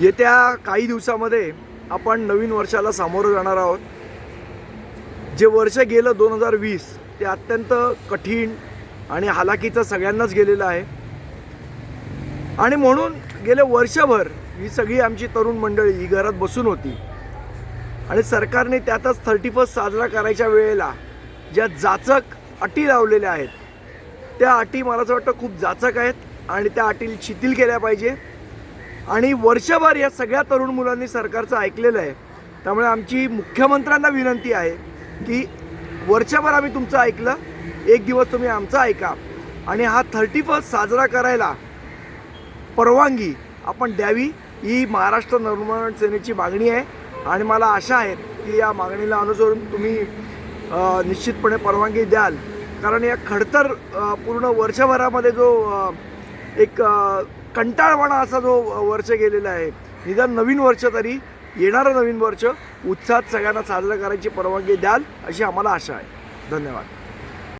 येत्या काही दिवसामध्ये आपण नवीन वर्षाला सामोरं जाणार आहोत. जे वर्ष गेलं दोन हजार वीस ते अत्यंत कठीण आणि हालाकीचं सगळ्यांनाच गेलेलं आहे. आणि म्हणून गेले वर्षभर ही सगळी आमची तरुण मंडळी ही घरात बसून होती. आणि सरकारने त्यातच थर्टी फर्स्ट साजरा करायच्या वेळेला ज्या जाचक अटी लावलेल्या आहेत त्या अटी मला असं वाटतं खूप जाचक आहेत आणि त्या अटी शिथिल केल्या पाहिजे. आणि वर्षभर या सगळ्या तरुण मुलांनी सरकारचं ऐकलेलं आहे. त्यामुळे आमची मुख्यमंत्र्यांना विनंती आहे की वर्षभर आम्ही तुमचं ऐकलं एक दिवस तुम्ही आमचं ऐका. आणि हा थर्टी फर्स्ट साजरा करायला परवानगी आपण द्यावी ही महाराष्ट्र नवनिर्माण सेनेची मागणी आहे. आणि मला आशा आहे की या मागणीला अनुसरून तुम्ही निश्चितपणे परवानगी द्याल. कारण या खडतर पूर्ण वर्षभरामध्ये जो एक कंटाळवाणा असा जो वर्ष गेलेला आहे. निदान नवीन वर्ष तरी येणारं नवीन वर्ष उत्साहात सगळ्यांना साजरं करायची परवानगी द्याल अशी आम्हाला आशा आहे. धन्यवाद.